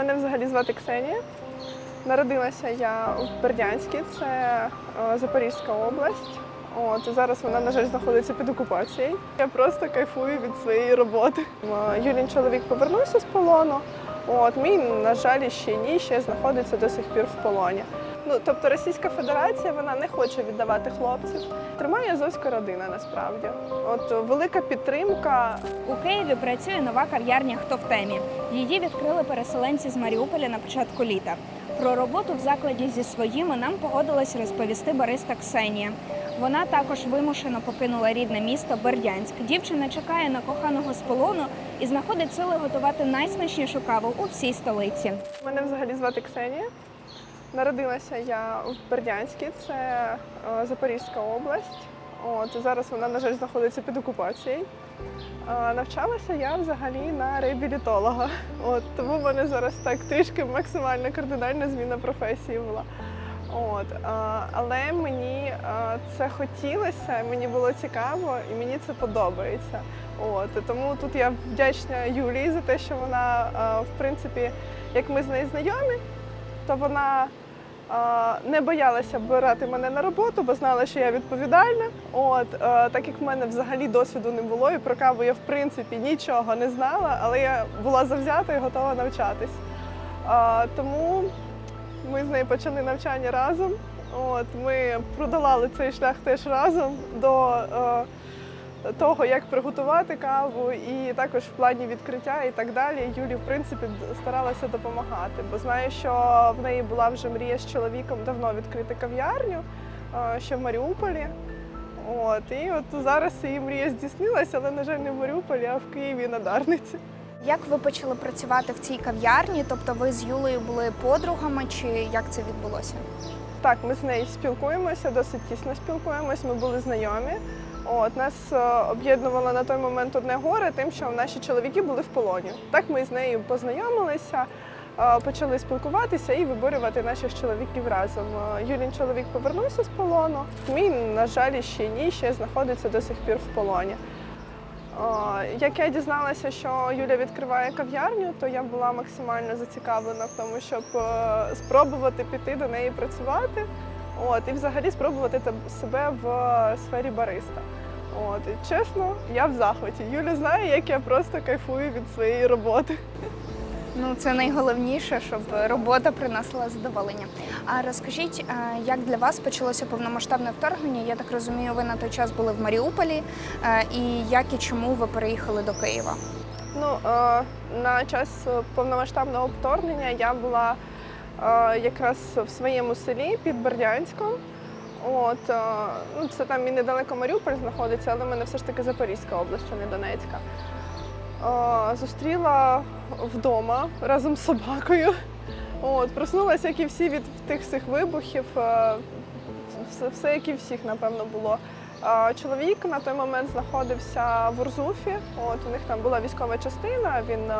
Мене взагалі звати Ксенія. Народилася я у Бердянській, це е, Запорізька область. От зараз вона, на жаль, знаходиться під окупацією. Я просто кайфую від своєї роботи. Е, Юлін чоловік повернувся з полону. От мій, на жаль, ще ні, ще знаходиться до сих пір в полоні. Ну тобто Російська Федерація вона не хоче віддавати хлопців. Тримає азовська родина насправді. От велика підтримка У Києві працює нова кав'ярня Хто в темі. Її відкрили переселенці з Маріуполя на початку літа. Про роботу в закладі зі своїми нам погодилась розповісти бариста Ксенія. Вона також вимушено покинула рідне місто Бердянськ. Дівчина чекає на коханого з полону і знаходить сили готувати найсмачнішу каву у всій столиці. Мене взагалі звати Ксенія. Народилася я в Бердянській, це е, Запорізька область. От зараз вона, на жаль, знаходиться під окупацією. Е, Навчалася я взагалі на реабілітолога. От тому в мене зараз так трішки максимально кардинальна зміна професії була. От, е, але мені це хотілося, мені було цікаво і мені це подобається. От тому тут я вдячна Юлії за те, що вона, в принципі, як ми з нею знайомі, то вона не боялася брати мене на роботу, бо знала, що я відповідальна. От е, так як в мене взагалі досвіду не було, і про каву я в принципі нічого не знала, але я була завзята і готова навчатись. Е, тому ми з нею почали навчання разом. От ми продолали цей шлях теж разом до. Того, як приготувати каву, і також в плані відкриття і так далі. Юлі, в принципі, старалася допомагати, бо знаю, що в неї була вже мрія з чоловіком давно відкрити кав'ярню е, ще в Маріуполі. От, і от зараз її мрія здійснилася, але, на жаль, не в Маріуполі, а в Києві на Дарниці. Як ви почали працювати в цій кав'ярні? Тобто ви з Юлею були подругами, чи як це відбулося? Так, ми з нею спілкуємося, досить тісно спілкуємось. Ми були знайомі. От нас е, об'єднувало на той момент одне горе, тим, що наші чоловіки були в полоні. Так ми з нею познайомилися, е, почали спілкуватися і виборювати наших чоловіків разом. Е, Юлін чоловік повернувся з полону. Мій, на жаль, ще ні, ще знаходиться до сих пір в полоні. Як я дізналася, що Юля відкриває кав'ярню, то я була максимально зацікавлена в тому, щоб спробувати піти до неї працювати. От, і взагалі спробувати себе в сфері бариста. От, і чесно, я в захваті. Юля знає, як я просто кайфую від своєї роботи. Ну, це найголовніше, щоб робота приносила задоволення. А розкажіть, е, як для вас почалося повномасштабне вторгнення? Я так розумію, ви на той час були в Маріуполі, е, і як і чому ви переїхали до Києва? Ну, е, на час повномасштабного вторгнення я була якраз в своєму селі під Бердянськом. От, ну, це там і недалеко Маріуполь знаходиться, але в мене все ж таки Запорізька область, а не Донецька. Зустріла вдома разом з собакою. От, проснулася, як і всі від тих всіх вибухів. Все, все як і всіх, напевно, було. Чоловік на той момент знаходився в Урзуфі. От у них там була військова частина, він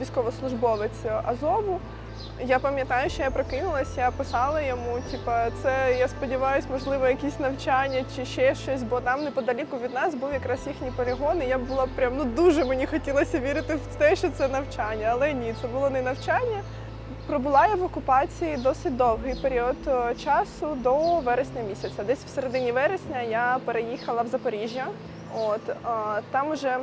військовослужбовець Азову. Я пам'ятаю, що я прокинулася, я писала йому, типа, це я сподіваюся, можливо, якісь навчання чи ще щось, бо там неподаліку від нас був якраз їхній полігон. І я була прям ну дуже мені хотілося вірити в те, що це навчання, але ні, це було не навчання. Пробула я в окупації досить довгий період е, часу до вересня місяця. Десь в середині вересня я переїхала в Запоріжжя. От е, там уже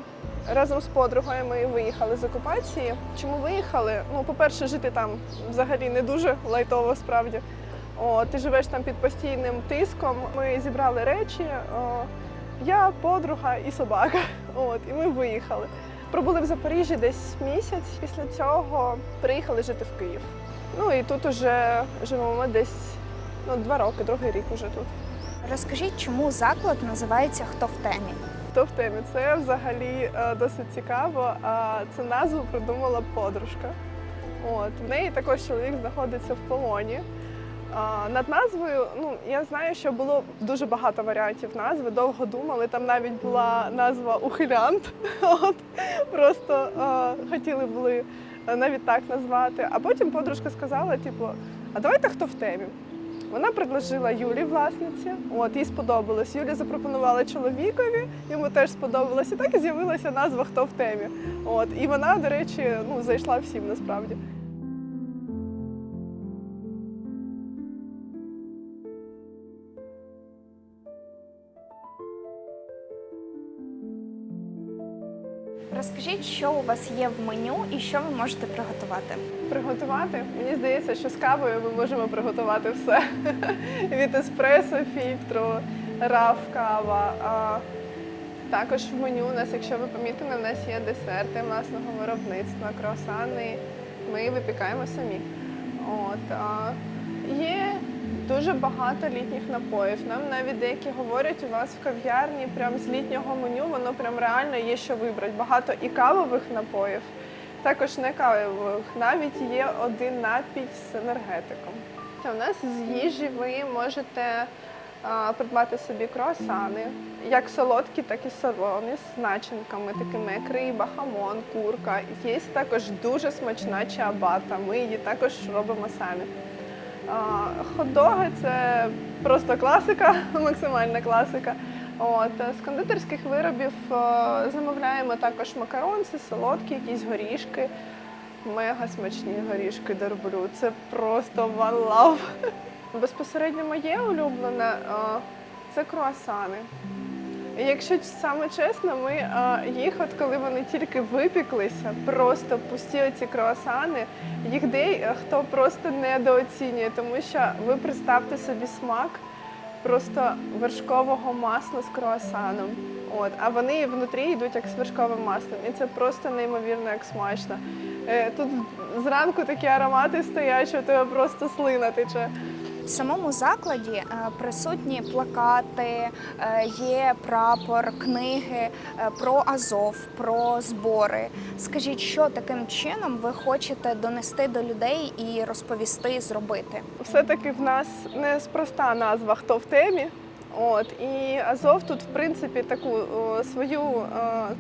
разом з подругою ми виїхали з окупації. Чому виїхали? Ну, по-перше, жити там взагалі не дуже лайтово справді. О, ти живеш там під постійним тиском. Ми зібрали речі. О, я, подруга і собака. От, і ми виїхали. Пробули в Запоріжжі десь місяць. Після цього приїхали жити в Київ. Ну і тут уже живемо десь ну, два роки, другий рік уже тут. Розкажіть, чому заклад називається Хто в темі? Хто в темі? Це взагалі е, досить цікаво. Цю назву придумала подружка. От в неї також чоловік знаходиться в полоні. Над назвою, ну я знаю, що було дуже багато варіантів назви. Довго думали. Там навіть була назва ухилянт. От просто е, хотіли були навіть так назвати. А потім подружка сказала: типу, а давайте хто в темі. Вона предложила Юлі власниці. От їй сподобалось. Юлі запропонувала чоловікові, йому теж сподобалось. Так і з'явилася назва Хто в темі. От і вона, до речі, ну зайшла всім насправді. Розкажіть, що у вас є в меню і що ви можете приготувати. Приготувати. Мені здається, що з кавою ми можемо приготувати все. Від еспресо, фільтру, раф, кава. А також в меню у нас, якщо ви помітили, у нас є десерти власного виробництва, круасани. Ми випікаємо самі. От, а, дуже багато літніх напоїв. Нам навіть деякі говорять, у вас в кав'ярні прям з літнього меню воно прям реально є що вибрати. Багато і кавових напоїв, також не кавових. Навіть є один напій з енергетиком. Та У нас з їжі ви можете а, придбати собі круасани, як солодкі, так і солоні, з начинками, такими як риба, хамон, курка. Є також дуже смачна чиабата. Ми її також робимо самі. Хот-доги це просто класика, максимальна класика. От, е, з кондитерських виробів е, замовляємо також макаронці, солодкі, якісь горішки. Мега смачні горішки дерблю. Це просто one love. Безпосередньо моє улюблене е, це круасани. Якщо саме чесно, ми е, їх, от коли вони тільки випіклися, просто пусті оці круасани, їх де хто просто недооцінює, тому що ви представте собі смак просто вершкового масла з круасаном. От, а вони внутрі йдуть як з вершковим маслом. І це просто неймовірно як смачно. Е, Тут зранку такі аромати стоять, що тебе просто слина тече. В самому закладі е, присутні плакати, е, є прапор, книги е, про Азов, про збори. Скажіть, що таким чином ви хочете донести до людей і розповісти, зробити? все-таки в нас неспроста назва хто в темі. От і Азов тут, в принципі, таку о, свою е,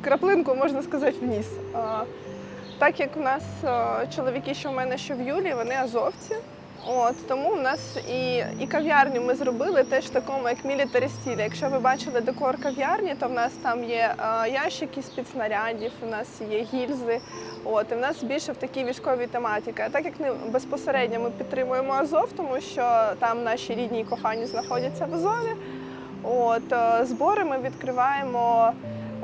краплинку можна сказати вніс. Е, так як у нас е, чоловіки, що в мене, що в Юлі, вони азовці. От тому в нас і, і кав'ярню ми зробили теж такому, як мілітарі стілі. Якщо ви бачили декор кав'ярні, то в нас там є е, ящики з під снарядів, у нас є гільзи. От і в нас більше в такій військовій тематиці. А так як не безпосередньо ми підтримуємо Азов, тому що там наші рідні і кохані знаходяться в Азові. От е, збори ми відкриваємо.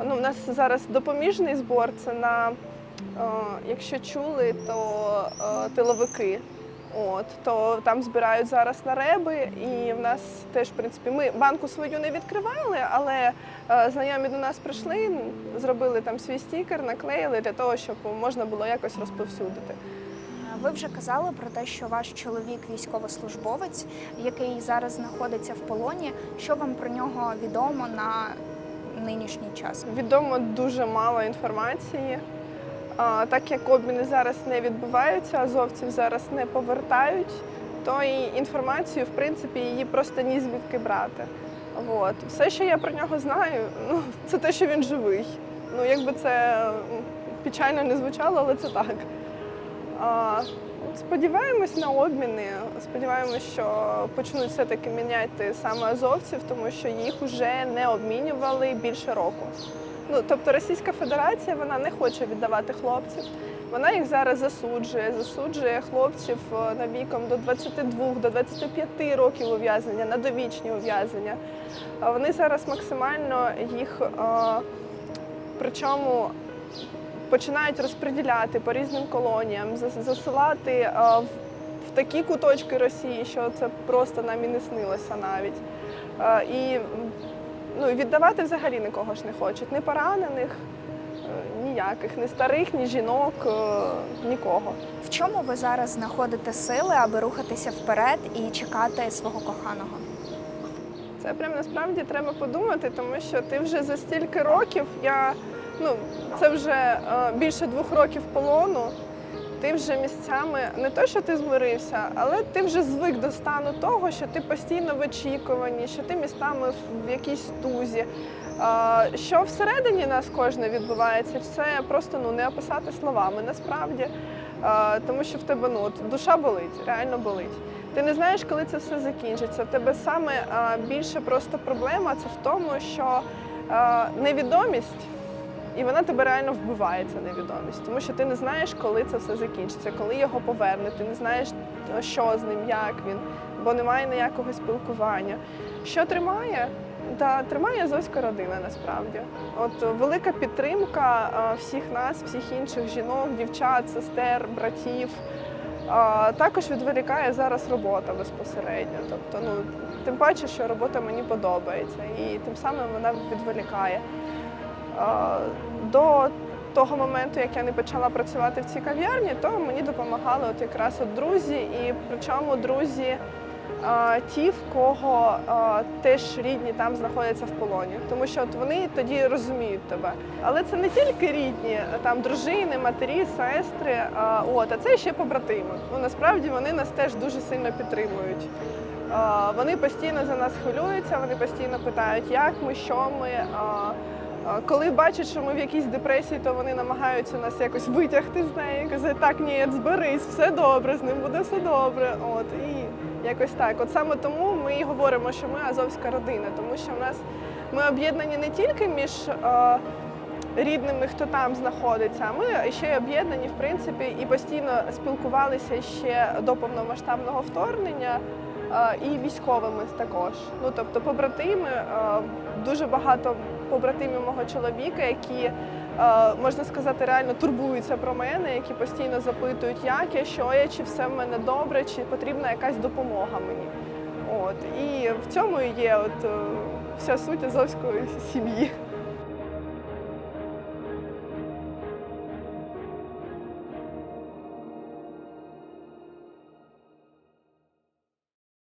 Ну, у нас зараз допоміжний збор. Це на е, якщо чули, то е, тиловики. От то там збирають зараз на реби, і в нас теж в принципі ми банку свою не відкривали, але е, знайомі до нас прийшли, зробили там свій стікер, наклеїли для того, щоб можна було якось розповсюдити. Ви вже казали про те, що ваш чоловік військовослужбовець, який зараз знаходиться в полоні. Що вам про нього відомо на нинішній час? Відомо дуже мало інформації. Так як обміни зараз не відбуваються, азовців зараз не повертають, то і інформацію, в принципі, її просто ні звідки брати. От. Все, що я про нього знаю, ну, це те, що він живий. Ну, якби це печально не звучало, але це так. А, сподіваємось на обміни. Сподіваємось, що почнуть все-таки міняти саме азовців, тому що їх вже не обмінювали більше року. Ну, тобто Російська Федерація вона не хоче віддавати хлопців. Вона їх зараз засуджує, засуджує хлопців е, на віком до 22, до 25 років ув'язнення, на довічні ув'язнення. Вони зараз максимально їх, е, причому починають розподіляти по різним колоніям, засилати е, в, такі куточки Росії, що це просто нам і не снилося навіть. І ну, віддавати взагалі нікого ж не хочуть. Ні поранених, е, ніяких, ні старих, ні жінок, е, нікого. В чому ви зараз знаходите сили, аби рухатися вперед і чекати свого коханого? Це прям насправді треба подумати, тому що ти вже за стільки років, я ну це вже е, більше двох років полону. Ти вже місцями не то, що ти змирився, але ти вже звик до стану того, що ти постійно в очікуванні, що ти містами в- якійсь тузі. Що всередині нас кожне відбувається, це просто ну не описати словами насправді, тому що в тебе ну от, душа болить, реально болить. Ти не знаєш, коли це все закінчиться. В тебе саме більше просто проблема це в тому, що невідомість, і вона тебе реально вбиває, ця невідомість, тому що ти не знаєш, коли це все закінчиться, коли його повернуть, ти не знаєш, е, що з ним, як він, бо немає ніякого спілкування. Що тримає? Та тримає Азовська родина насправді. От велика підтримка а, всіх нас, всіх інших жінок, дівчат, сестер, братів. Також відволікає зараз робота безпосередньо. Тобто, ну тим паче, що робота мені подобається, і тим самим вона відволікає. До того моменту, як я не почала працювати в цій кав'ярні, то мені допомагали от якраз от друзі, і причому друзі ті, в кого теж рідні там знаходяться в полоні, тому що от вони тоді розуміють тебе. Але це не тільки рідні, там дружини, матері, сестри, от, а це ще побратими. Ну насправді вони нас теж дуже сильно підтримують. Вони постійно за нас хвилюються, вони постійно питають, як ми, що ми. Коли бачать, що ми в якійсь депресії, то вони намагаються нас якось витягти з неї, казати, так, ні, зберись, все добре, з ним буде все добре. От і якось так. От саме тому ми і говоримо, що ми азовська родина, тому що в нас ми об'єднані не тільки між е, рідними, хто там знаходиться, а ми ще й об'єднані, в принципі, і постійно спілкувалися ще до повномасштабного вторгнення. е, І військовими також. Ну тобто, побратими е, дуже багато побратимів мого чоловіка, які е, можна сказати, реально турбуються про мене, які постійно запитують, як я, що я, чи все в мене добре, чи потрібна якась допомога мені. От і в цьому є от е, вся суть азовської сім'ї.